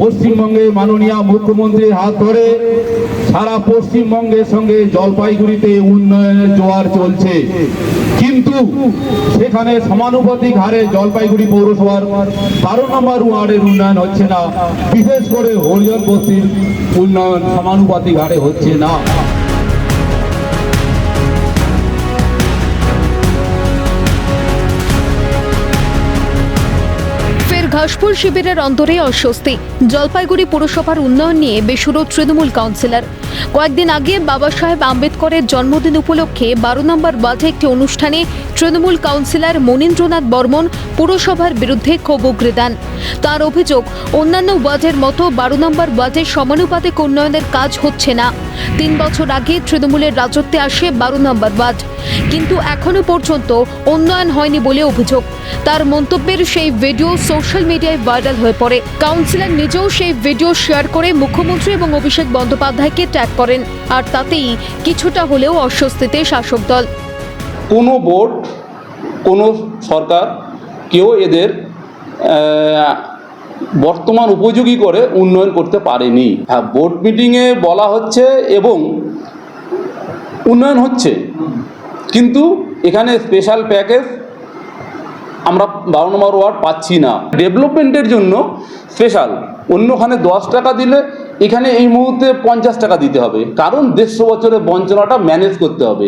পশ্চিমবঙ্গে মাননীয় মুখ্যমন্ত্রীর হাত ধরে সারা পশ্চিমবঙ্গের সঙ্গে জলপাইগুড়িতে উন্নয়নের জোয়ার চলছে। কিন্তু সেখানে সমানুপাতিক হারে জলপাইগুড়ি পৌরসভার বারো নম্বর ওয়ার্ডের উন্নয়ন হচ্ছে না। বিশেষ করে হরিজন বস্তির উন্নয়ন সমানুপাতিক হারে হচ্ছে না। ঘাসপুর শিবিরের অন্তরে অস্বস্তি। জলপাইগুড়ি পুরসভার উন্নয়ন নিয়ে বেসুরো তৃণমূল কাউন্সিলর। কয়েকদিন আগে বাবা সাহেব আম্বেদকরের জন্মদিন উপলক্ষে বারো নম্বর বাজে একটি অনুষ্ঠানে তৃণমূল কাউন্সিলর মনীন্দ্রনাথ বর্মন পুরসভার বিরুদ্ধে ক্ষোভ উগরে দেন। তার অভিযোগ, অন্যান্য ওয়ার্ডের মতো বারো নম্বর ওয়ার্ডের সমানুপাতিক উন্নয়নের কাজ হচ্ছে না। তিন বছর আগে তৃণমূলের রাজত্বে আসে বারো নম্বর ওয়ার্ড। কিন্তু এখনও পর্যন্ত উন্নয়ন হয়নি বলে অভিযোগ। তার মন্তব্যের সেই ভিডিও সোশ্যাল মিডিয়ায় ভাইরাল হয়ে পড়ে। কাউন্সিলর নিজেও সেই ভিডিও শেয়ার করে মুখ্যমন্ত্রী এবং অভিষেক বন্দ্যোপাধ্যায়কে ট্যাগ করেন, আর তাতেই কিছুটা হলেও অস্বস্তিতে শাসক দল। কোনো বোর্ড, কোনো সরকার কেউ এদের বর্তমান উপযোগী করে উন্নয়ন করতে পারেনি। হ্যাঁ বোর্ড মিটিংয়ে বলা হচ্ছে এবং উন্নয়ন হচ্ছে। কিন্তু এখানে স্পেশাল প্যাকেজ আমরা বারো নম্বর ওয়ার্ড পাচ্ছি না। ডেভেলপমেন্টের জন্য স্পেশাল অন্যখানে দশ টাকা দিলে এখানে এই মুহূর্তে পঞ্চাশ টাকা দিতে হবে। কারণ দেড়শো বছরের বঞ্চনাটা ম্যানেজ করতে হবে।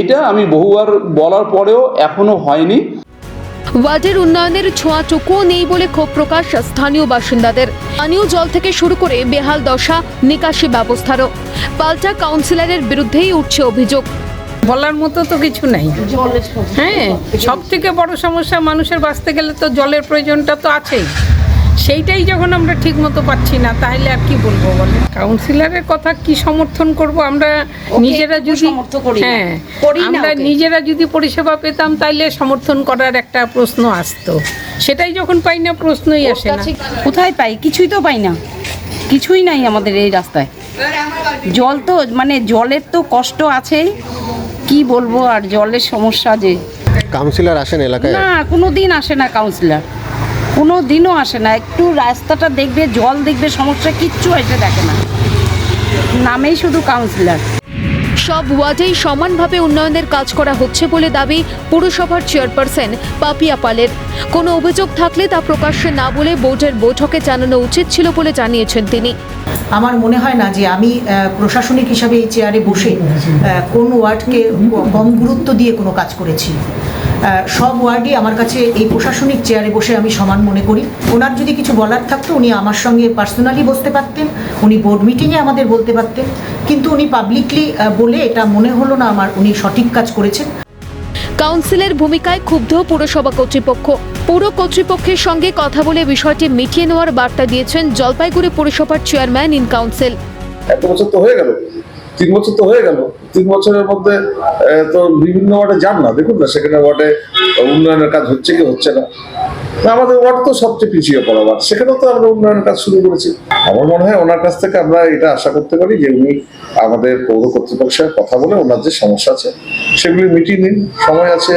এটা আমি বহুবার বলার পরেও এখনও হয়নি। ওয়ার্ডের উন্নয়নের ছোঁয়া ছোঁয়াটুকুও নেই বলে ক্ষোভ প্রকাশ স্থানীয় বাসিন্দাদের। পানীয় জল থেকে শুরু করে বেহাল দশা, নিকাশি ব্যবস্থারও। পাল্টা কাউন্সিলরের বিরুদ্ধেই উঠছে অভিযোগ। বলার মতো তো কিছু নাই। হ্যাঁ সব থেকে বড় সমস্যা মানুষের বাঁচতে গেলে তো জলের প্রয়োজনটা তো আছেই। সেইটাই যখন আমরা ঠিক মতো পাচ্ছি না তাহলে আর কি বলব বলে? কাউন্সিলরের কথা কি সমর্থন করব? আমরা নিজেরা যদি। হ্যাঁ আমরা নিজেরা যদি পরিষেবা পেতাম তাইলে সমর্থন করার একটা প্রশ্ন আসতো। সেটাই যখন পাই না প্রশ্নই আসে না। কোথায় পাই? কিছুই তো পাই না। কিছুই নাই আমাদের এই রাস্তায়। জল তো মানে জলের তো কষ্ট আছেই। কি বলব আর জলের সমস্যা যে? কাউন্সিলর আসেন এলাকায়? না কোনো দিন আসে না কাউন্সিলর কোনো দিনও আসে না। একটু রাস্তাটা দেখবে জল দেখবে সমস্যা কিচ্ছু এসে দেখে না। নামেই শুধু কাউন্সিলর সব ওয়ার্ডেই সমানভাবে উন্নয়নের কাজ করা হচ্ছে বলে দাবি পুরসভার চেয়ারপারসন পাপিয়া পালের। কোনো অভিযোগ থাকলে তা প্রকাশ্যে না বলে বোর্ডের বৈঠকে জানানো উচিত ছিল বলে জানিয়েছেন তিনি। আমার মনে হয় না যে আমি প্রশাসনিক হিসাবে এই চেয়ারে বসে কোন ওয়ার্ডকে কম গুরুত্ব দিয়ে কোনো কাজ করেছি। সব ওয়ার্ডই আমার কাছে এই প্রশাসনিক চেয়ারে বসে আমি সমান মনে করি। ওনার যদি কিছু বলার থাকতো, উনি আমার সঙ্গে পার্সোনালি বসতে পারতেন, উনি বোর্ড মিটিংয়ে আমাদের বলতে পারতেন। কিন্তু উনি পাবলিকলি বলে এটা মনে হলো না আমার উনি সঠিক কাজ করেছেন। কাউন্সিলের ভূমিকায় ক্ষুব্ধ পুরসভা কর্তৃপক্ষ। পুর কর্তৃপক্ষের সঙ্গে কথা বলে বিষয়টি মিটিয়ে নেওয়ার বার্তা দিয়েছেন জলপাইগুড়ি পুরসভার চেয়ারম্যান ইন কাউন্সিল। এক বছর তো হয়ে গেল তিন বছর তো হয়ে গেল তিন বছরের মধ্যে তো বিভিন্ন ওয়ার্ডে যান না দেখুন না সেখানে ওয়ার্ডে উন্নয়নের কাজ হচ্ছে কি হচ্ছে না না, আমাদের ওয়ার্ড তো সবচেয়ে পিছিয়ে পড়া ওয়ার্ড। সেখানেও তো আমরা উন্নয়নের কাজ শুরু করেছি। আমার মনে হয় ওনার কাছ থেকে আমরা এটা আশা করতে পারি যে উনি আমাদের পৌর কর্তৃপক্ষের কথা বলে ওনার যে সমস্যা আছে সেগুলি মিটিয়ে নিন। সময় আছে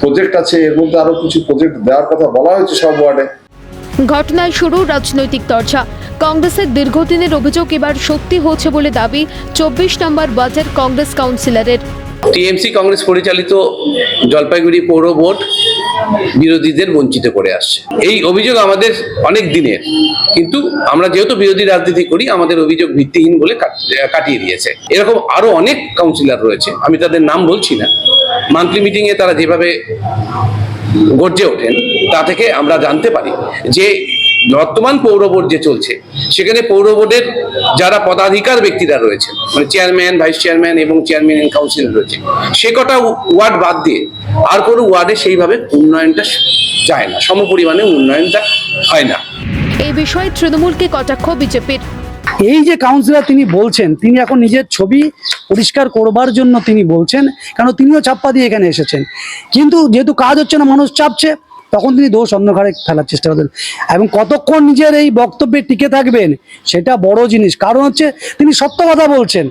প্রজেক্ট আছে এর মধ্যে আরও কিছু প্রজেক্ট দেওয়ার কথা বলা হয়েছে সব ওয়ার্ডে। ঘটনায় শুরু রাজনৈতিক চর্চা কংগ্রেসের দীর্ঘদিনের অভিযোগ এবার সত্যি হচ্ছে বলে দাবি চব্বিশ নম্বর বাজার কংগ্রেস কাউন্সিলরের। টিএমসি কংগ্রেস পরিচালিত জলপাইগুড়ি পৌর বোর্ড বিরোধীদের বঞ্চিত করে আসছে। এই অভিযোগ আমাদের অনেক দিনের, কিন্তু আমরা যেহেতু বিরোধী রাজনীতি করি, আমাদের অভিযোগ ভিত্তিহীন বলে কাটিয়ে দিয়েছে। এরকম আরও অনেক কাউন্সিলর রয়েছে, আমি তাদের নাম বলছি না। মান্থলি মিটিংয়ে তারা যেভাবে গর্জে ওঠেন, তা থেকে আমরা জানতে পারি যে বর্তমান পৌর বোর্ড যে চলছে সেখানে পৌর বোর্ডের যারা পদাধিকার ব্যক্তিরা রয়েছেন মানে চেয়ারম্যান ভাইস চেয়ারম্যান এবং চেয়ারম্যান এন্ড কাউন্সিল রয়েছে সে কটা ওয়ার্ড বাদ দিয়ে আর কোনো ওয়ার্ডে সেইভাবে উন্নয়নটা যায় না সম পরিমাণে উন্নয়নটা হয় না। এই বিষয়ে তৃণমূলকে কটাক্ষ বিজেপির। এই যে কাউন্সিলর তিনি বলছেন তিনি এখন নিজের ছবি পরিষ্কার করবার জন্য তিনি বলছেন কারণ তিনিও চাপ্পা দিয়ে এখানে এসেছেন। কিন্তু যেহেতু কাজ হচ্ছে না মানুষ চাপছে তখন তিনি দোষ ঘাড়ে ফেলার চেষ্টা করতেন। এবং কতক্ষণ নিজের এই বক্তব্যে টিকে থাকবেন, সেটা বড় জিনিস। কারণ হচ্ছে, তিনি সত্য কথা বলছেন।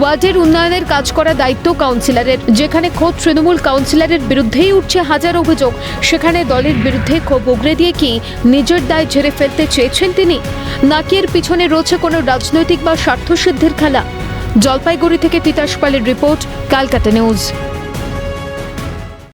ওয়ার্ডের উন্নয়নের কাজ করা দায়িত্ব কাউন্সিলরের, যেখানে খোদ তৃণমূল কাউন্সিলরের বিরুদ্ধেই উঠছে হাজার অভিযোগ, সেখানে দলের বিরুদ্ধে ক্ষোভ উগড়ে দিয়ে কি নিজের দায় ঝেড়ে ফেলতে চেয়েছেন তিনি? নাকি এর পিছনে রয়েছে কোনো রাজনৈতিক বা স্বার্থসিদ্ধির খেলা? জলপাইগুড়ি থেকে তিতাস পালের রিপোর্ট, ক্যালকাটা নিউজ।